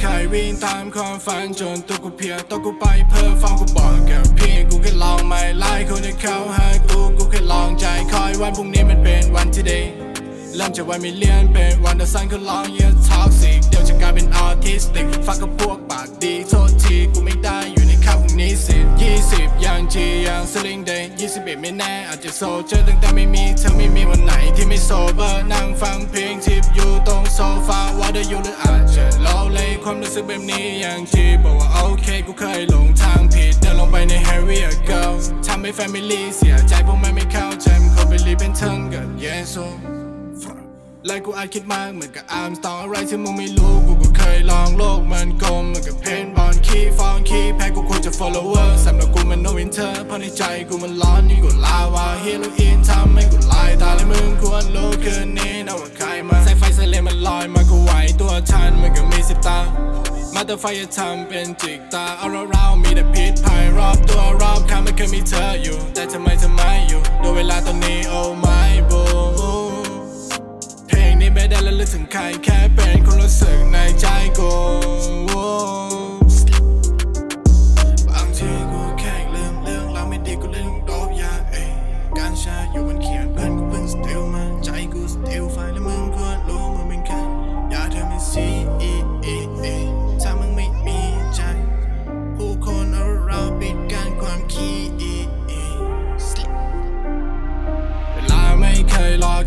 ใครวิ่งตามความฝันจนตัวกูเพียตัวกูไปเพิ่มฟังกูบอกกับพี่กูแค่ลองไม่ไล่คนที่เข้าหากูกูแค่ลองใจคอยวันพรุ่งนี้มันเป็นวันที่ดีเริ่มจากวันม่เลียนเป็นวันที่สันก็ลองเยอะท็อกซิกเดี๋ยวจะกลายเป็นออทิสติกฟังกับพวกปากดีโทษทีกูไม่ได้อยู่ในข้าวพวกนี้สิยี่สิบยังจียังสลิงเดย์ยี่สิบเอ็ดไม่แน่อาจจะโซเจอตั้งแต่ไม่มีเธอไม่มีวันไหนที่ไม่โซเบอร์นั่งฟังเพลงทิปอยู่ตรงโซ ความรู้สึกแบบนี้อยังจีบอกว่าโอเคกูเคยหลงทางผิดเดินลงไปใน Harry a girl ทำให้ family เสียใจพวกมันไม่เข้าใจมันคนไปรีเป็นเทิงกับเยซูและกูอาจคิดมากเหมือนกับอาร์มสตองอะไรที่มึงไม่รู้กูก็เคยลองโลกมันกลมเหมือนกับเพนบอลคีฟองคีแพ้กูควรจะ follower สำหรับกูมัน no winter เพราะในใจกูมันร้อนยิ่งกว่าลาวาฮีโสิบตา มาแต่ไฟจะทำเป็นจิกตา เอาเราๆมีแต่พิษภัยรอบตัวรอบข้างไม่เคยมีเธออยู่ แต่ทำไมทำไมอยู่ดูเวลาตอนนี้ oh my boo เพลงนี้ไม่ได้ระลึกถึงใครแค่เป็นคนรู้สึกในใจกู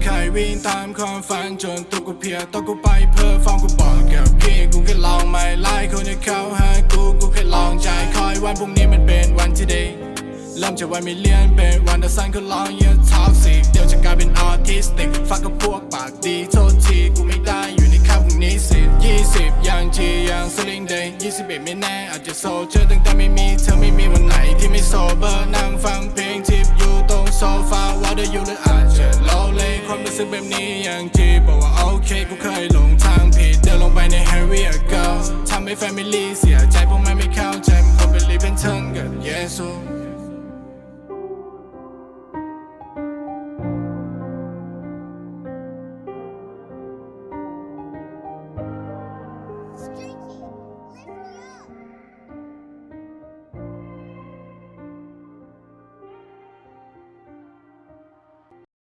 ใครวิ่งตามความฝันจนตัวกูเพียตัวกูไปเพื่อฟังกูบอกกับพี่กูแค่ลองไม่ไล่คนที่เข้าหากูกูแค่ลองใจคอยวันพรุ่งนี้มันเป็นวันที่ดีเริ่มจากวันม่เลียนเป็นวันที่สั้นก็ลองเยอะท็อกซิกเดี๋ยวจะกลายเป็นออทิสติกฟังกับพวกปากดีโทษทีกูไม่ได้อยู่ในข้าวพวกนี้สิยี่สิบยังจียังสลิงเดย์ยี่สิบเอ็ดไม่แน่อาจจะโซเจอตั้งแต่ไม่มีเธอไม่มีวันไหนที่ไม่โซเบอร์นั่งฟังเพลงทิปอยู่ตรงโซฟาว่าได้อยู่หรืออา สึกแบบนี้ยังจีบอกว่าโอเคกูเคยหลงทางผิดเดินลงไปใน Harry a girl ทำให้ family เสียใจพวกมันไม่เข้าใจมันคนไปรีเป็นเทิงกับเยซู Street